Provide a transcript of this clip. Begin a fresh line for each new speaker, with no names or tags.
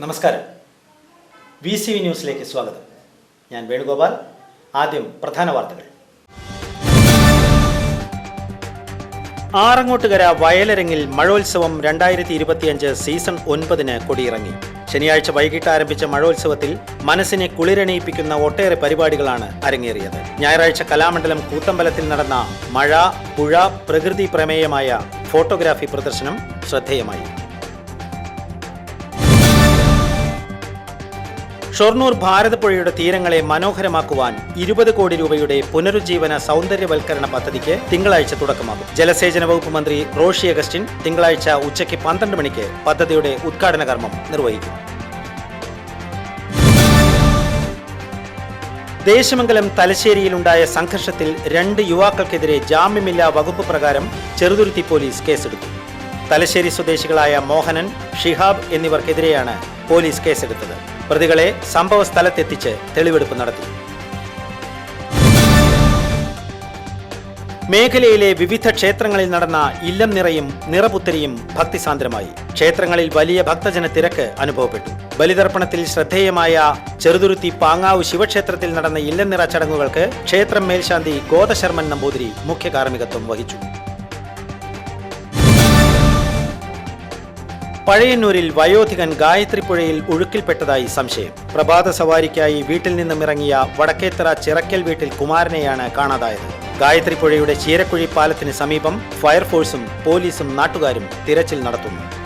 നമസ്കാരം. V C V ന്യൂസിലേക്ക് സ്വാഗതം. ഞാൻ വേണുഗോപാൽ. ആദ്യം പ്രധാന വാർത്തകൾ. ആറങ്ങോട്ടുകര വയലരങ്ങിൽ മഴോത്സവം രണ്ടായിരത്തി ഇരുപത്തിയഞ്ച് സീസൺ ഒൻപതിന് കൊടിയിറങ്ങി. ശനിയാഴ്ച വൈകിട്ട് ആരംഭിച്ച മഴോത്സവത്തിൽ മനസ്സിനെ കുളിരണിയിപ്പിക്കുന്ന ഒട്ടേറെ പരിപാടികളാണ് അരങ്ങേറിയത്. ഞായറാഴ്ച കലാമണ്ഡലം കൂത്തമ്പലത്തിൽ നടന്ന മഴ പുഴ പ്രകൃതി പ്രമേയമായ ഫോട്ടോഗ്രാഫി പ്രദർശനം ശ്രദ്ധേയമായി. ഷൊർണൂർ ഭാരതപ്പുഴയുടെ തീരങ്ങളെ മനോഹരമാക്കുവാൻ ഇരുപത് കോടി രൂപയുടെ പുനരുജ്ജീവന സൗന്ദര്യവൽക്കരണ പദ്ധതിക്ക് തിങ്കളാഴ്ച തുടക്കമാകും. ജലസേചന വകുപ്പ് മന്ത്രി റോഷി അഗസ്റ്റിൻ തിങ്കളാഴ്ച ഉച്ചയ്ക്ക് പന്ത്രണ്ട് മണിക്ക് പദ്ധതിയുടെ ഉദ്ഘാടന കർമ്മം നിർവഹിക്കും. ദേശമംഗലം തലശ്ശേരിയിലുണ്ടായ സംഘർഷത്തിൽ രണ്ട് യുവാക്കൾക്കെതിരെ ജാമ്യമില്ലാ വകുപ്പ് പ്രകാരം ചെറുതുരുത്തി പോലീസ് കേസെടുത്തു. തലശ്ശേരി സ്വദേശികളായ മോഹനൻ ഷിഹാബ് എന്നിവർക്കെതിരെയാണ് പോലീസ് കേസെടുത്തത്. പ്രതികളെ സംഭവ സ്ഥലത്തെത്തിച്ച് തെളിവെടുപ്പ് നടത്തി. മേഖലയിലെ വിവിധ ക്ഷേത്രങ്ങളിൽ നടന്ന ഇല്ലം നിറയും നിറപുത്തരിയും ഭക്തിസാന്ദ്രമായി. ക്ഷേത്രങ്ങളിൽ വലിയ ഭക്തജന തിരക്ക് അനുഭവപ്പെട്ടു. ബലിതർപ്പണത്തിൽ ശ്രദ്ധേയമായ ചെറുതുരുത്തി പാങ്ങാവ് ശിവക്ഷേത്രത്തിൽ നടന്ന ഇല്ലം നിറ ചടങ്ങുകൾക്ക് ക്ഷേത്രം മേൽശാന്തി ഗോതശർമ്മൻ നമ്പൂതിരി മുഖ്യ കാർമ്മികത്വം വഹിച്ചു. പഴയന്നൂരിൽ വയോധികൻ ഗായത്രിപ്പുഴയിൽ ഒഴുക്കിൽപ്പെട്ടതായി സംശയം. പ്രഭാത സവാരിക്കായി വീട്ടിൽ നിന്നും ഇറങ്ങിയ വടക്കേത്തറ ചിറക്കൽ വീട്ടിൽ കുമാരനെയാണ് കാണാതായത്. ഗായത്രിപ്പുഴയുടെ ചീരക്കുഴി പാലത്തിന് സമീപം ഫയർഫോഴ്സും പോലീസും നാട്ടുകാരും തിരച്ചിൽ നടത്തുന്നു.